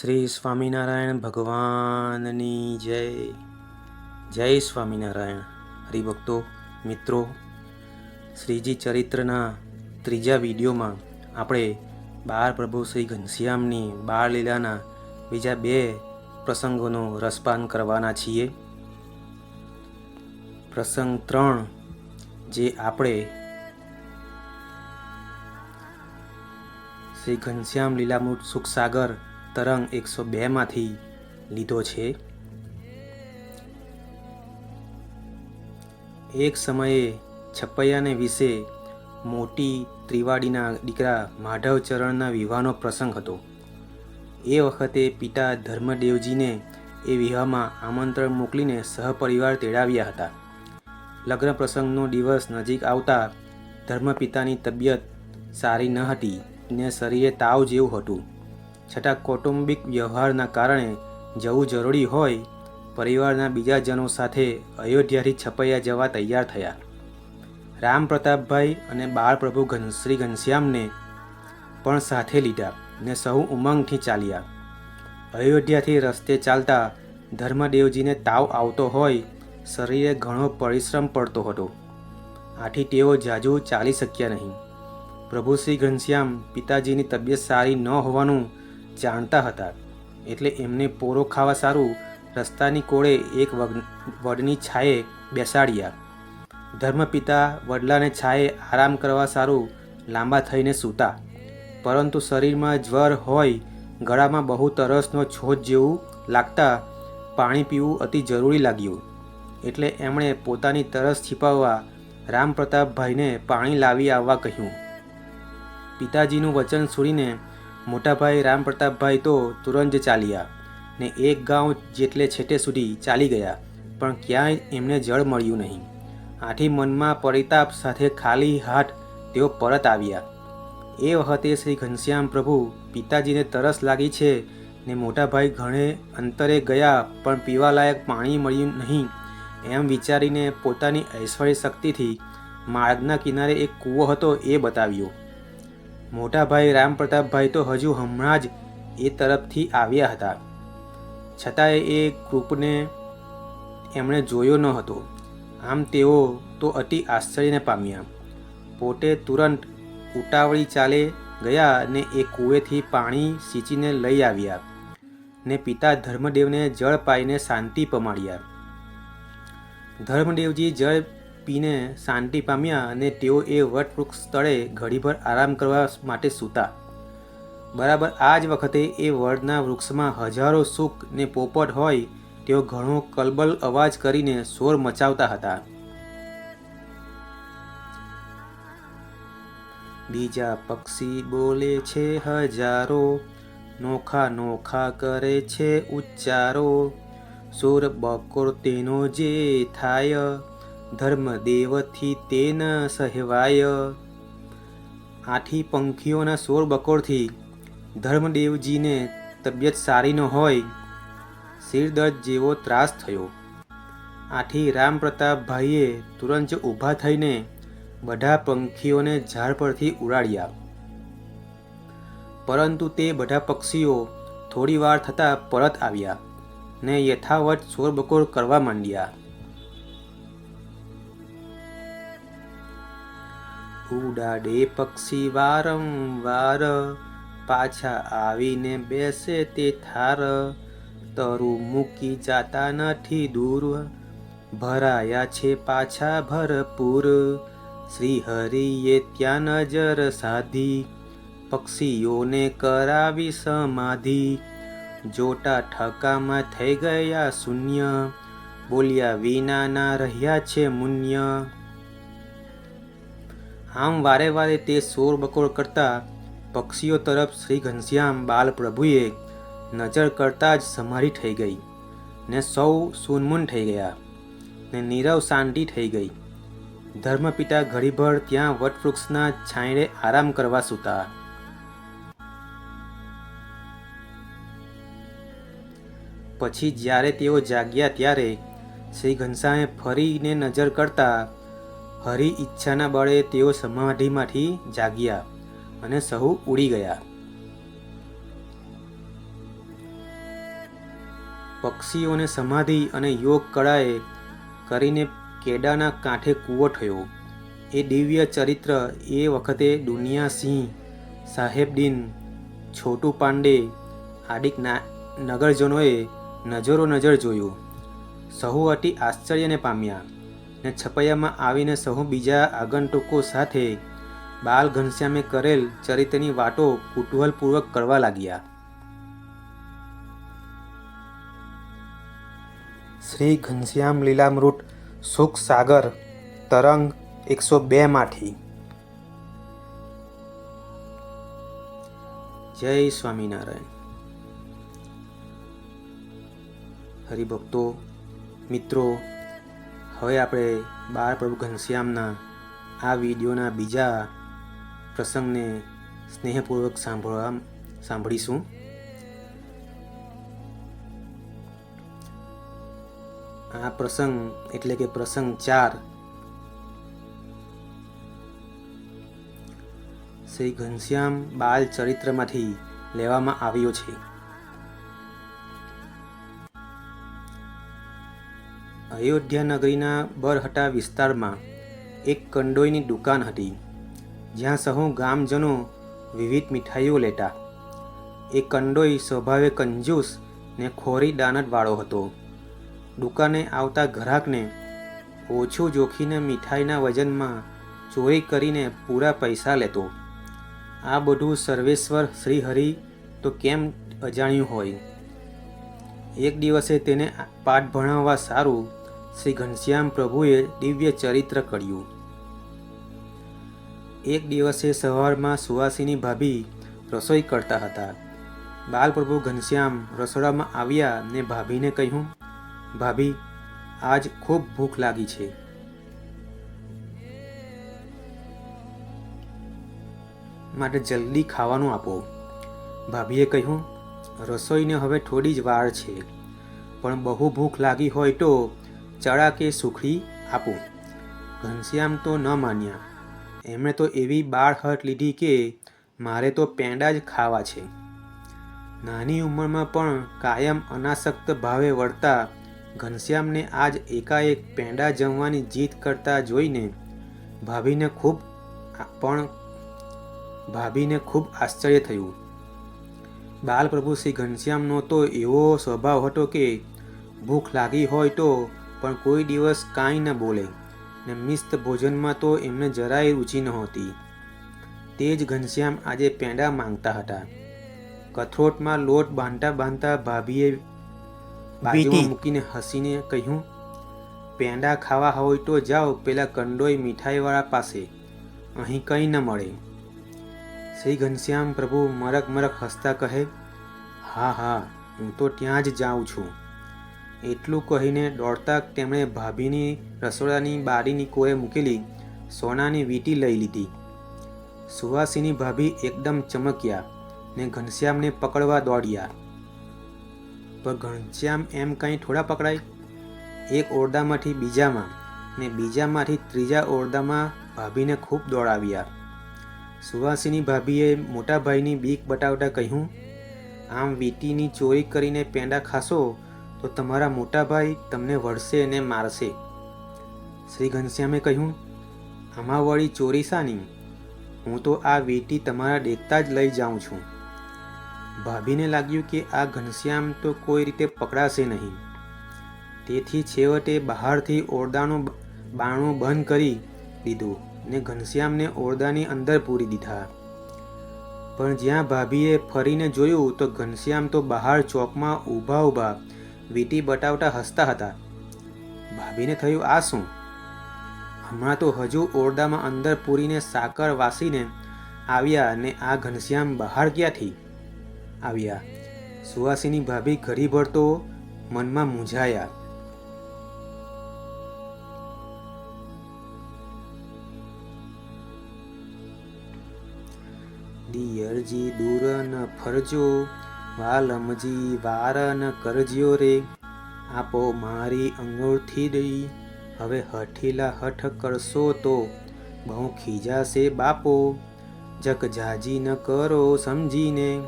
શ્રી સ્વામિનારાયણ ભગવાનની જય. જય સ્વામિનારાયણ. હરિભક્તો, મિત્રો, શ્રીજી ચરિત્રના ત્રીજા વિડીયોમાં આપણે બાળ પ્રભુ શ્રી ઘનશ્યામની બાળલીલાના બીજા બે પ્રસંગોનો રસપાન કરવાના છીએ. પ્રસંગ ત્રણ, જે આપણે શ્રી ઘનશ્યામ લીલામૃત સુખસાગર તરંગ એકસો બેમાંથી લીધો છે. એક સમયે છપૈયાને વિશે મોટી ત્રિવાડીના દીકરા માધવચરણના વિવાહનો પ્રસંગ હતો. એ વખતે પિતા ધર્મદેવજીને એ વિવાહમાં આમંત્રણ મોકલીને સહપરિવાર તેડાવ્યા હતા. લગ્ન પ્રસંગનો દિવસ નજીક આવતા ધર્મપિતાની તબિયત સારી ન હતી ને શરીરે તાવ જેવું હતું. છતાં કૌટુંબિક વ્યવહારના કારણે જવું જરૂરી હોય, પરિવારના બીજા જનો સાથે અયોધ્યાથી છપૈયા જવા તૈયાર થયા. રામ પ્રતાપભાઈ અને બાળપ્રભુ ઘનશ્રી ઘનશ્યામને પણ સાથે લીધા ને સહુ ઉમંગથી ચાલ્યા. અયોધ્યાથી રસ્તે ચાલતા ધર્મદેવજીને તાવ આવતો હોય, શરીરે ઘણો પરિશ્રમ પડતો હતો. આથી તેઓ જાજુ ચાલી શક્યા નહીં. પ્રભુ શ્રી ઘનશ્યામ પિતાજીની તબિયત સારી ન હોવાનું જાણતા હતા. એટલે એમને પોરો ખાવા સારું રસ્તાની કોળે એક વડની છાયે બેસાડ્યા. ધર્મપિતા વડલાને છાયે આરામ કરવા સારું લાંબા થઈને સૂતા. પરંતુ શરીરમાં જ્વર હોય, ગળામાં બહુ તરસનો છોજ જેવું લાગતા પાણી પીવું અતિ જરૂરી લાગ્યું. એટલે એમણે પોતાની તરસ છીપાવવા રામપ્રતાપભાઈને પાણી લાવી આવવા કહ્યું. પિતાજીનું વચન છોડીને મોટાભાઈ રામ પ્રતાપભાઈ તો તુરંત ચાલ્યા ને એક ગાંવ જેટલે છેટે સુધી ચાલી ગયા, પણ ક્યાંય એમને જળ મળ્યું નહીં. આથી મનમાં પરિતાપ સાથે ખાલી હાથ તેઓ પરત આવ્યા. એ વખતે શ્રી ઘનશ્યામ પ્રભુ પિતાજીને તરસ લાગી છે ને મોટાભાઈ ઘણે અંતરે ગયા, પણ પીવાલાયક પાણી મળ્યું નહીં એમ વિચારીને પોતાની ઐશ્વર્ય શક્તિથી માર્ગના કિનારે એક કૂવો હતો એ બતાવ્યો. મોટાભાઈ રામ પ્રતાપભાઈ તો હજુ હમણાં જ એ તરફથી આવ્યા હતા. છતાંય એ કૃપને એમણે જોયો ન હતો. આમ તેઓ તો અતિ આશ્ચર્યને પામ્યા. પોતે તુરંત ઉતાવળી ચાલે ગયા ને એ કૂવેથી પાણી સિંચીને લઈ આવ્યા ને પિતા ધર્મદેવને જળ પાઈને શાંતિ પમાડ્યા. ધર્મદેવજી જળ પીને શાંતિ પામ્યા અને તેઓ એ વટવૃક્ષ સ્થળે ઘડીભર આરામ કરવા માટે સૂતા. બરાબર આ જ વખતે એ વડના વૃક્ષમાં હજારો સુખ ને પોપટ હોય તેઓ ઘણો કલબલ અવાજ કરીને શોર મચાવતા હતા. બીજા પક્ષી બોલે છે હજારો, નોખા નોખા કરે છે ઉચ્ચારો. સુર બકોર તેનો જે થાય ધર્મદેવથી તેન સહેવાય. આથી પંખીઓના સોળ બકોરથી ધર્મદેવજીને તબિયત સારી ન હોય શિરદર્દ જેવો ત્રાસ થયો. આથી રામપ્રતાપભાઈએ તુરંત ઊભા થઈને બધા પંખીઓને ઝાડ પરથી ઉડાડ્યા. પરંતુ તે બધા પક્ષીઓ થોડી વાર થતાં પરત આવ્યા ને યથાવત શોરબકોર કરવા માંડ્યા. ઉડાડે પક્ષી વારંવાર, પાછા આવીને બેસે તે થાર. તરુ મૂકી જાતા નથી દૂર. ભરાયા છે પાછા ભરપૂર. શ્રી હરિએ ત્યાં નજર સાધી. પક્ષીઓને કરાવી સમાધિ. જોટા ઠકામાં થઈ ગયા શૂન્ય. બોલ્યા વિનાના રહ્યા છે મુન્ય. આમ વારે વારે તે શોર બકોર કરતા પક્ષીઓ તરફ શ્રી ઘનશ્યામ બાલ પ્રભુએ નજર કરતા જ સમારી થઈ ગઈ ને સૌ સૂનમૂન થઈ ગયા ને નીરવ શાંતિ થઈ ગઈ. ધર્મપિતા ઘડીભર ત્યાં વટવૃક્ષના છાંયડે આરામ કરવા સૂતા. પછી જ્યારે તેઓ જાગ્યા ત્યારે શ્રી ઘનશ્યામે ફરીને નજર કરતા હરી ઈચ્છાના બળે તેઓ સમાધિમાંથી જાગ્યા અને સહુ ઉડી ગયા. પક્ષીઓને સમાધિ અને યોગ કળાએ કરીને કેડાના કાંઠે કૂવો થયો. એ દિવ્ય ચરિત્ર એ વખતે દુનિયા સિંહ, સાહેબદીન, છોટુ પાંડે આદિક નગરજનોએ નજરો નજર જોયું. સહુ અતિ આશ્ચર્યને પામ્યા. ને છપૈયામાં આવીને સહુ બીજા આગંતુકો સાથે બાલ ઘનશ્યામે કરેલ ચરિત્રની વાતો કુતૂહલપૂર્વક કરવા લાગ્યા. શ્રી ઘનશ્યામ લીલામૃત સુખ સાગર તરંગ એકસો બેમાંથી જય સ્વામિનારાયણ. હરિભક્તો, મિત્રો હવે આપણે બાળ પ્રભુ ઘનશ્યામના આ વિડીયોના બીજા પ્રસંગને સ્નેહપૂર્વક સાંભળવા સાંભળીશું. આ પ્રસંગ એટલે કે પ્રસંગ ચાર. શ્રી ઘનશ્યામ બાલ ચરિત્રમાંથી લેવામાં આવ્યો છે. અયોધ્યા નગરીના બરહટા વિસ્તારમાં એક કંડોઈની દુકાન હતી, જ્યાં સહુ ગામજનો વિવિધ મીઠાઈઓ લેતા. એ કંડોઈ સ્વભાવે કંજૂસ ને ખોરી દાનતવાળો હતો. દુકાને આવતા ગ્રાહકને ઓછું જોખીને મીઠાઈના વજનમાં ચોરી કરીને પૂરા પૈસા લેતો. આ બધું સર્વેશ્વર શ્રીહરિ તો કેમ અજાણ્યું હોય? એક દિવસે તેને પાઠ ભણાવવા સારું, શ્રી ઘનશ્યામ પ્રભુએ દિવ્ય ચરિત્ર કર્યું. એક દિવસે સવારમાં સુવાસીની ભાભી રસોઈ કરતા હતા. બાલપ્રભુ ઘનશ્યામ રસોડામાં આવ્યા ને ભાભીને કહ્યું, ભાભી, આજ ખૂબ ભૂખ લાગી છે. માટે જલ્દી ખાવાનું આપો. ભાભીએ કહ્યું રસોઈને હવે થોડી જ વાર છે. પણ બહુ ભૂખ લાગી હોય તો ચણા કે સુખડી આપું. ઘનશ્યામ તો ન માન્યા. એમણે તો એવી બાળ હટ લીધી કે મારે તો પેંડા જ ખાવા છે. નાની ઉંમરમાં પણ કાયમ અનાસક્ત ભાવે વળતા ઘનશ્યામને આજ એકાએક પેંડા જમવાની જીત કરતા જોઈને ભાભીને ખૂબ પણ ભાભીને ખૂબ આશ્ચર્ય થયું. બાલપ્રભુ શ્રી ઘનશ્યામનો તો એવો સ્વભાવ હતો કે ભૂખ લાગી હોય તો પણ કોઈ દિવસ કાંઈ ન બોલે ને મિસ્ત ભોજનમાં તો એમને જરાય રુચિ નહોતી. તે જ ઘનશ્યામ આજે પેંડા માંગતા હતા. કથરોટમાં લોટ બાંધતા બાંધતા ભાભીએ બાજુમાં મૂકીને હસીને કહ્યું પેંડા ખાવા હોય તો જાઓ પેલા કંડોઈ મીઠાઈવાળા પાસે. અહીં કંઈ ન મળે. શ્રી ઘનશ્યામ પ્રભુ મરક મરક હસતા કહે, હા હા, હું તો ત્યાં જ જાઉં છું. એટલું કહીને દોડતા તેમણે ભાભીની રસોડાની બારીની કોએ મૂકેલી સોનાની વીંટી લઈ લીધી. સુવાસીની ભાભી એકદમ ચમક્યા ને ઘનશ્યામને પકડવા દોડ્યા. પણ ઘનશ્યામ એમ કંઈ થોડા પકડાય? એક ઓરડામાંથી બીજામાં ને બીજામાંથી ત્રીજા ઓરડામાં ભાભીને ખૂબ દોડાવ્યા. સુવાસીની ભાભીએ મોટાભાઈની બીક બટાવતા કહ્યું, આમ વીટીની ચોરી કરીને પેંડા ખાશો તો તમારા મોટાભાઈ તમને વળશે અને મારશે. શ્રી ઘનશ્યામે કહ્યું આમાં વળી ચોરી શાની? હું તો આ વીટી તમારા દેખતા જ લઈ જાઉં છું. ભાભીને લાગ્યું કે આ ઘનશ્યામ તો કોઈ રીતે પકડાશે નહીં. તેથી છેવટે બહારથી ઓરડાનું બાણું બંધ કરી દીધું. ને ઘનશ્યામને ઓરડાની અંદર પૂરી દીધા. પણ જ્યાં ભાભીએ ફરીને જોયું તો ઘનશ્યામ તો બહાર ચોકમાં ઊભા ઊભા વીટી બટાવતા હસતા હતા. ભાભીને થયું આ શું? હમણાં તો હજુ ઓરડામાં અંદર પૂરીને સાકર વાસીને આવ્યા ને આ ઘનશ્યામ બહાર ક્યાંથી આવ્યા? સુવાસીની ભાભી ઘડીભર તો મનમાં મૂંઝાયા. દિયરજી દૂર ન ફરજો, વાલમજી વાર ન કરજ્યો રે. આપો મારી અંગૂઠી દઈ, હવે હઠીલા હઠ કરશો તો બહુ ખીજાશે બાપો. જક જાજી ન કરો સમજીને,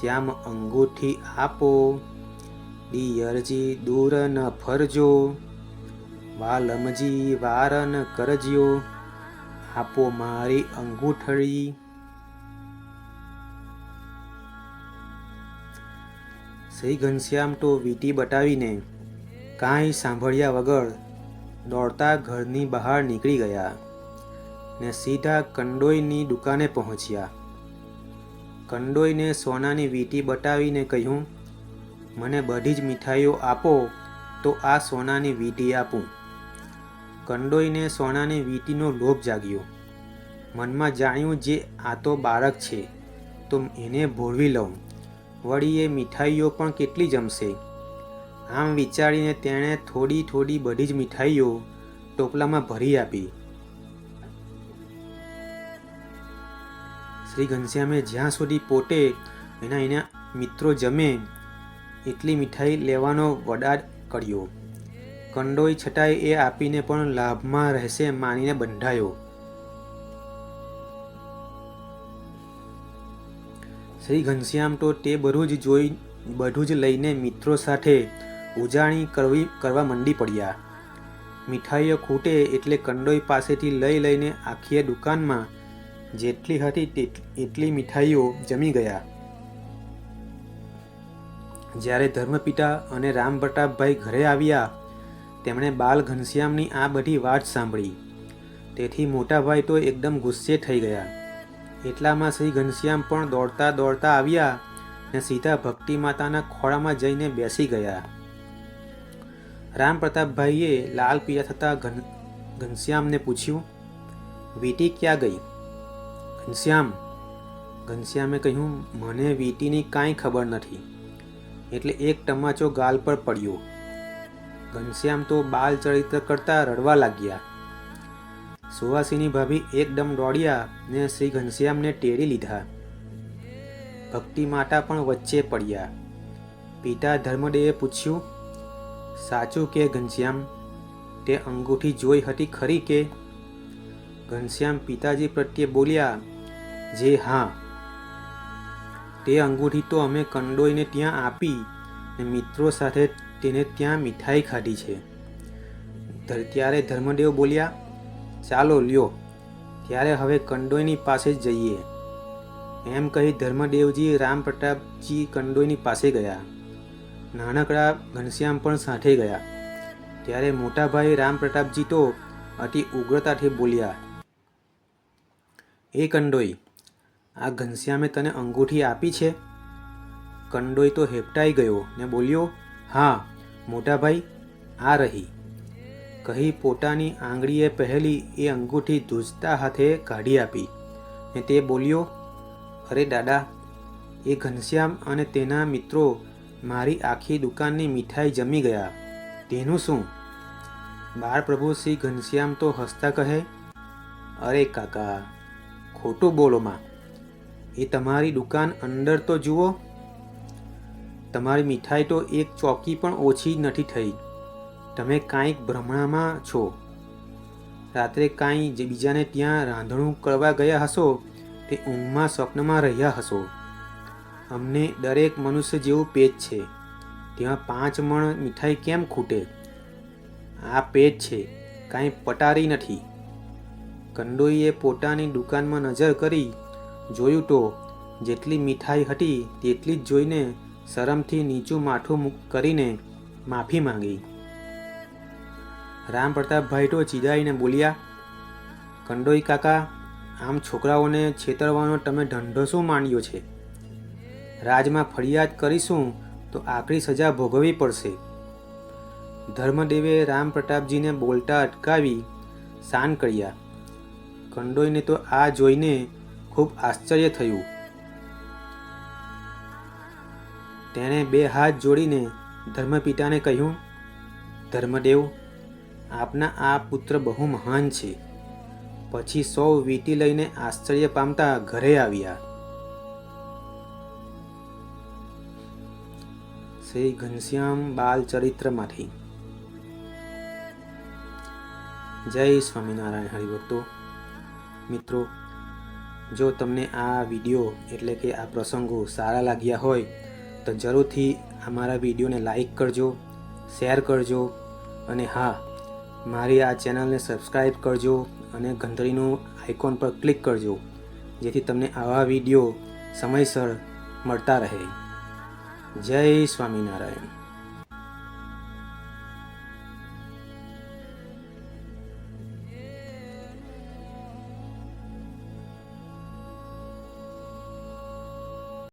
શ્યામ અંગૂઠી આપો. ડિયરજી દૂર ન ફરજો, વાલમજી વાર ન કરજ્યો. આપો મારી અંગૂઠળી શ્રી ઘનશ્યામ તો વીંટી બતાવીને કાંઈ સાંભળ્યા વગર દોડતા ઘરની બહાર નીકળી ગયા ને સીધા કંડોઈની દુકાને પહોંચ્યા. કંડોઈને સોનાની વીંટી બતાવીને કહ્યું, મને બધી જ મીઠાઈઓ આપો, તો આ સોનાની વીંટી આપું. કંડોઈને સોનાની વીંટીનો લોભ જાગ્યો. મનમાં જાણ્યું જે આ તો બાળક છે, તો એને ભોળવી લઉં. વળી એ મીઠાઈઓ પણ કેટલી જમશે? આમ વિચારીને તેણે થોડી થોડી બધી જ મીઠાઈઓ ટોપલામાં ભરી આપી. શ્રી ઘનશ્યામે જ્યાં સુધી પોતે એના એના મિત્રો જમે, એટલી મીઠાઈ લેવાનો વડાદ કર્યો. કંડોઈ છતાંય એ આપીને પણ લાભમાં રહેશે માનીને બંધાયો. શ્રી ઘનશ્યામ તો તે બધું જ જોઈ, બધું જ લઈને મિત્રો સાથે ઉજાણી કરવી, કરવા મંડી પડ્યા. મીઠાઈઓ ખૂટે એટલે કંડોઈ પાસેથી લઈ લઈને આખી દુકાનમાં જેટલી હતી એટલી મીઠાઈઓ જમી ગયા. જ્યારે ધર્મપિતા અને રામ પ્રતાપભાઈ ઘરે આવ્યા, તેમણે બાલ ઘનશ્યામની આ બધી વાત સાંભળી. તેથી મોટાભાઈ તો એકદમ ગુસ્સે થઈ ગયા. એટલામાં શ્રી ઘનશ્યામ પણ દોડતા દોડતા આવ્યા ને સીધા ભક્તિ માતાના ખોળામાં જઈને બેસી ગયા. રામ પ્રતાપભાઈએ લાલ પીળા થતાં ઘન, ઘનશ્યામને પૂછ્યું, વીટી ક્યાં ગઈ? ઘનશ્યામ, ઘનશ્યામે કહ્યું, મને વીટીની કાંઈ ખબર નથી. એટલે એક ટમાચો ગાલ પર પડ્યો. ઘનશ્યામ તો બાલ ચરિત્ર કરતા રડવા લાગ્યા. સુવાસીની ભાભી એકદમ દોડ્યા ને શ્રી ઘનશ્યામને ટેડી લીધા. ભક્તિ માતા પણ વચ્ચે પડ્યા. પિતા ધર્મદેવે પૂછ્યું, સાચું કે ઘનશ્યામ? તે અંગૂઠી જોઈ હતી ખરી કે? ઘનશ્યામ પિતાજી પ્રત્યે બોલ્યા, જે હા. તે અંગૂઠી તો અમે કંડોઈને ત્યાં આપી ને મિત્રો સાથે તેને ત્યાં મીઠાઈ ખાધી છે. ત્યારે ધર્મદેવ બોલ્યા ચાલો લ્યો, ત્યારે હવે કંડોઈની પાસે જ જઈએ. એમ કહી ધર્મદેવજી રામ પ્રતાપજી કંડોઈની પાસે ગયા. નાનકડા ઘનશ્યામ પણ સાથે ગયા. ત્યારે મોટાભાઈ રામ પ્રતાપજી તો અતિ ઉગ્રતાથી બોલ્યા એ કંડોઈ, આ ઘનશ્યામે તને અંગૂઠી આપી છે? કંડોઈ તો હેપટાઈ ગયો ને બોલ્યો, હા, મોટાભાઈ, આ રહી. કહી પોતાની આંગળીએ પહેલી એ અંગૂઠી ધૂજતા હાથે કાઢી આપી ને તે બોલ્યો, અરે દાદા, એ ઘનશ્યામ અને તેના મિત્રો મારી આખી દુકાનની મીઠાઈ જમી ગયા. તેનું શું? બાળપ્રભુ શ્રી ઘનશ્યામ તો હસતા કહે, અરે કાકા, ખોટું બોલોમાં એ તમારી દુકાન અંદર તો જુઓ, તમારી મીઠાઈ તો એક ચોકી પણ ઓછી નથી થઈ. તમે કાંઈક ભ્રમણામાં છો. રાત્રે કાંઈ જે બીજાને ત્યાં રાંધણું કરવા ગયા હશો, તે ઊંઘમાં સ્વપ્નમાં રહ્યા હશો. અમને દરેક મનુષ્ય જેવું પેટ છે. તેમાં પાંચ મણ મીઠાઈ કેમ ખૂટે? આ પેટ છે, કાંઈ પટારી નથી. કંડોઈએ પોતાની દુકાનમાં નજર કરી, જોયું તો, જેટલી મીઠાઈ હતી, તેટલી જ જોઈને શરમથી નીચું માથું કરીને માફી માંગી. રામ પ્રતાપભાઈ તો ચીડાઈને બોલ્યા, કંડોઈ કાકા, આમ છોકરાઓને છેતરવાનો તમે ધંધો શું માંડ્યો છે? રાજમાં ફરિયાદ કરીશું તો આકરી સજા ભોગવવી પડશે. ધર્મદેવે રામ પ્રતાપજીને બોલતા અટકાવી શાન કર્યા. કંડોઈને તો આ જોઈને ખૂબ આશ્ચર્ય થયું. તેણે બે હાથ જોડીને ધર્મપિતાને કહ્યું, ધર્મદેવ આપના આ પુત્ર બહુ મહાન છે. પછી સૌ વીંટી લઈને આશ્ચર્ય પામતા ઘરે આવ્યા. શ્રી ઘનશ્યામ બાલ ચરિત્રમાંથી. જય સ્વામિનારાયણ હરિભક્તો. મિત્રો, જો તમને આ વીડિયો એટલે કે આ પ્રસંગો સારા લાગ્યા હોય, તો જરૂરથી અમારા વિડીયોને લાઈક કરજો, શેર કરજો અને હા મારી આ ચેનલને સબસ્ક્રાઈબ કરજો અને ઘંટડીનું આઇકોન પર ક્લિક કરજો, જેથી તમને આવા વીડિયો સમયસર મળતા રહે. જય સ્વામિનારાયણ.